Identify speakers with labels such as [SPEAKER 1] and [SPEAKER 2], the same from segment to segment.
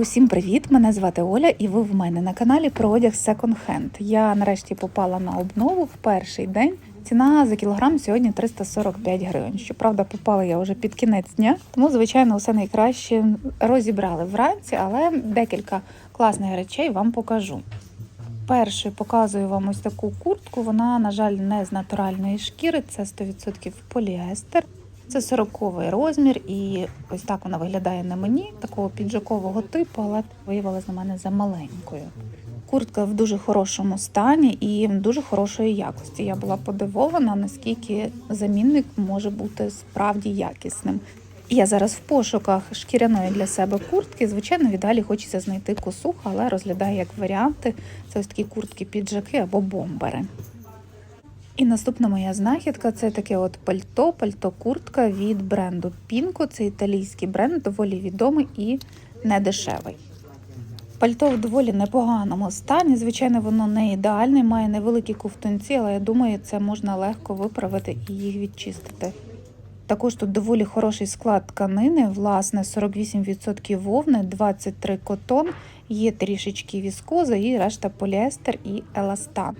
[SPEAKER 1] Усім привіт! Мене звати Оля, і ви в мене на каналі про одяг Second Hand. Я нарешті попала на обнову в перший день. Ціна за кілограм сьогодні 345 гривень. Щоправда, попала я вже під кінець дня, тому звичайно все найкраще розібрали вранці, але декілька класних речей вам покажу. Першою показую вам ось таку куртку. Вона, на жаль, не з натуральної шкіри, це 100% поліестер. Це 40 розмір, і ось так вона виглядає на мені, такого піджакового типу, але виявилася на мене за маленькою. Куртка в дуже хорошому стані і дуже хорошої якості. Я була подивована, наскільки замінник може бути справді якісним. Я зараз в пошуках шкіряної для себе куртки. Звичайно, віддалі хочеться знайти косуху, але розглядаю як варіанти. Це ось такі куртки-піджаки або бомбери. І наступна моя знахідка це таке от пальто, пальто-куртка від бренду Pinko. Це італійський бренд, доволі відомий і недешевий. Пальто в доволі непоганому стані. Звичайно, воно не ідеальне, має невеликі ковтунці, але я думаю, це можна легко виправити і їх відчистити. Також тут доволі хороший склад тканини, власне, 48% вовни, 23 котон, є трішечки віскоза і решта поліестер і еластан.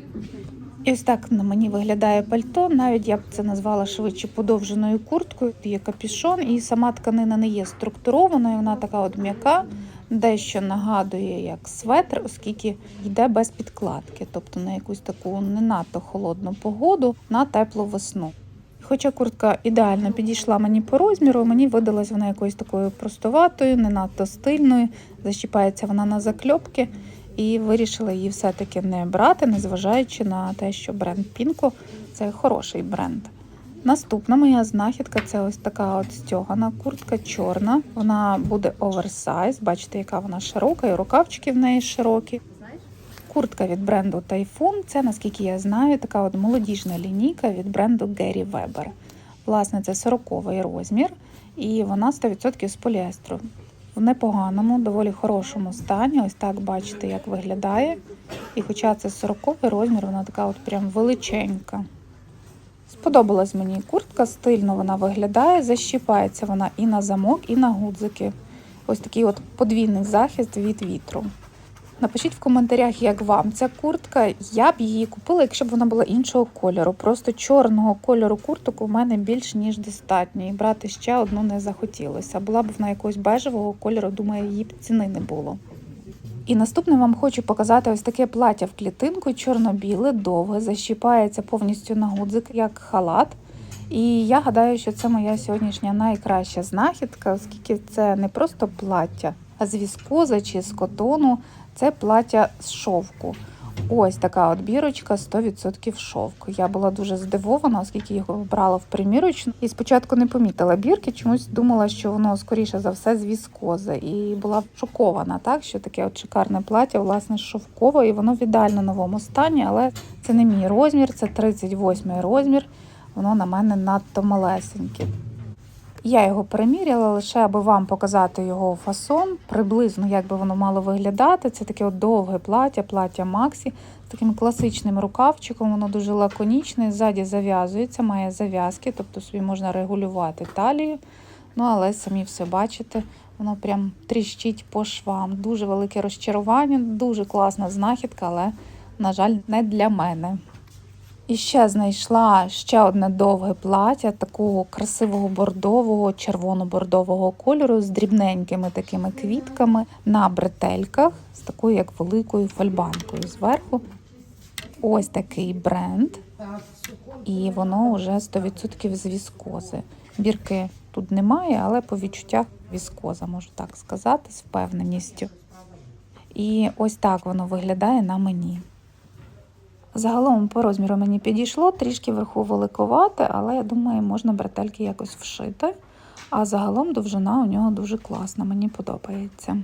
[SPEAKER 1] І ось так на мені виглядає пальто. Навіть я б це назвала швидше подовженою курткою. Є капішон, і сама тканина не є структурованою, вона така от м'яка, дещо нагадує як светр, оскільки йде без підкладки, тобто на якусь таку не надто холодну погоду, на теплу весну. Хоча куртка ідеально підійшла мені по розміру, мені видалась вона якоюсь такою простоватою, не надто стильною, защіпається вона на закльопки і вирішила її все-таки не брати, незважаючи на те, що бренд Пінко це хороший бренд. Наступна моя знахідка це ось така от стьогана куртка чорна. Вона буде оверсайз. Бачите, яка вона широка, і рукавчики в неї широкі. Куртка від бренду Typhoon. Це, наскільки я знаю, така от молодіжна лінійка від бренду Gary Weber. Власне, це 40 розмір, і вона 100% з поліестру в непоганому, доволі хорошому стані. Ось так бачите, як виглядає. І хоча це 40 розмір, вона така от прям величенька. Сподобалась мені куртка, стильно вона виглядає, защіпається вона і на замок, і на гудзики. Ось такий от подвійний захист від вітру. Напишіть в коментарях, як вам ця куртка. Я б її купила, якщо б вона була іншого кольору. Просто чорного кольору курток у мене більш ніж достатньо. І брати ще одну не захотілося. Була б вона якогось бежевого кольору, думаю, її б ціни не було. І наступне вам хочу показати ось таке плаття в клітинку, чорно-біле, довге, защіпається повністю на гудзик, як халат. І я гадаю, що це моя сьогоднішня найкраща знахідка, оскільки це не просто плаття, а з віскоза чи з котону. Це плаття з шовку. Ось така от бірочка 100% шовку. Я була дуже здивована, оскільки його брала в примірочну. І спочатку не помітила бірки, чомусь думала, що воно скоріше за все з віскози. І була шокована, так що таке от шикарне плаття, власне, шовкове, і воно в ідеально новому стані, але це не мій розмір, це 38 розмір. Воно на мене надто малесеньке. Я його переміряла лише, аби вам показати його фасон, приблизно як би воно мало виглядати. Це таке от довге плаття, плаття Максі з таким класичним рукавчиком, воно дуже лаконічне, ззаді зав'язується, має зав'язки, тобто собі можна регулювати талію. Ну, але самі все бачите, воно прям тріщить по швам. Дуже велике розчарування, дуже класна знахідка, але, на жаль, не для мене. І ще знайшла ще одне довге плаття такого красивого бордового, червоно-бордового кольору з дрібненькими такими квітками на бретельках, з такою як великою фольбанкою зверху. Ось такий бренд. І воно вже 100% з віскози. Бірки тут немає, але по відчуттях віскоза, можу так сказати, з впевненістю. І ось так воно виглядає на мені. Загалом по розміру мені підійшло, трішки вверху великовате, але я думаю, можна бретельки якось вшити. А загалом довжина у нього дуже класна, мені подобається.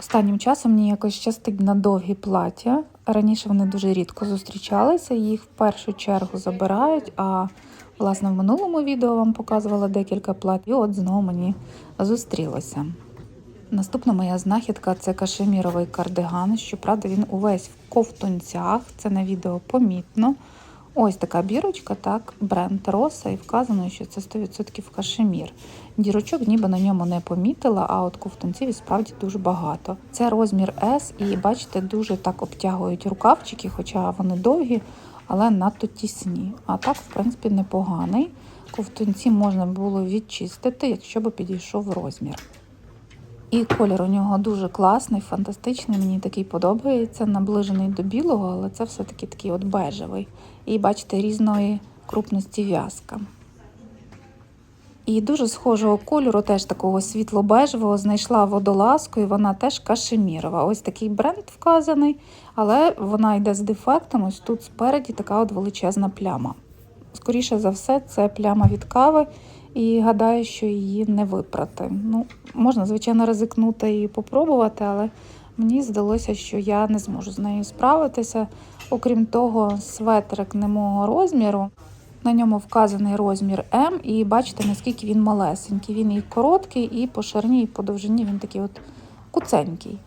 [SPEAKER 1] Останнім часом мені якось щастить на довгі плаття. Раніше вони дуже рідко зустрічалися, їх в першу чергу забирають. А власне в минулому відео вам показувала декілька плат, і от знову мені зустрілося. Наступна моя знахідка це кашеміровий кардиган. Щоправда, він увесь в ковтунцях. Це на відео помітно. Ось така бірочка, так, бренд Роса, і вказано, що це 100% кашемір. Дірочок ніби на ньому не помітила, а от ковтунців справді дуже багато. Це розмір S, і бачите, дуже так обтягують рукавчики, хоча вони довгі, але надто тісні. А так, в принципі, непоганий. Ковтунці можна було відчистити, якщо б підійшов розмір. І колір у нього дуже класний, фантастичний. Мені такий подобається, наближений до білого, але це все-таки такий от бежевий. І бачите, різної крупності в'язка. І дуже схожого кольору, теж такого світло-бежевого, знайшла водолазку, і вона теж кашемірова. Ось такий бренд вказаний, але вона йде з дефектом. Ось тут спереді така от величезна пляма. Скоріше за все, це пляма від кави, і гадаю, що її не випрати. Ну, можна, звичайно, ризикнути і попробувати, але мені здалося, що я не зможу з нею справитися. Окрім того, светрик не мого розміру. На ньому вказаний розмір М, і бачите, наскільки він малесенький. Він і короткий, і по ширині, і по довжині він такий от куценький.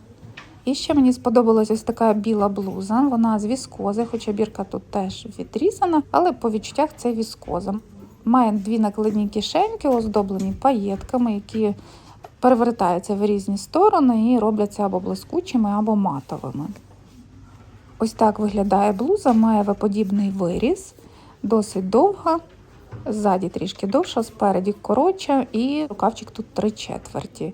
[SPEAKER 1] І ще мені сподобалась ось така біла блуза. Вона з віскози, хоча бірка тут теж відрізана, але по відчуттях це віскоза. Має дві накладні кишеньки, оздоблені паєтками, які перевертаються в різні сторони і робляться або блискучими, або матовими. Ось так виглядає блуза, має виподібний виріз, досить довга, ззаді трішки довша, спереді коротша, і рукавчик тут три четверті.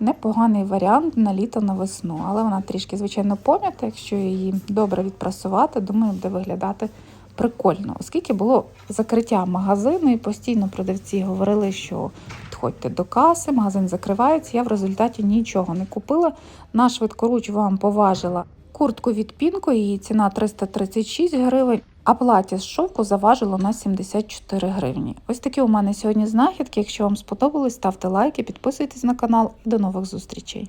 [SPEAKER 1] Непоганий варіант на літо на весну, але вона трішки, звичайно, пом'ята. Якщо її добре відпрасувати, думаю, буде виглядати прикольно. Оскільки було закриття магазину, і постійно продавці говорили, що підходьте до каси, магазин закривається. Я в результаті нічого не купила. На швидкоруч вам поважила куртку від пінку, її ціна 336 гривень. А плаття з шовку заважило на 74 гривні. Ось такі у мене сьогодні знахідки. Якщо вам сподобалось, ставте лайки, підписуйтесь на канал і до нових зустрічей.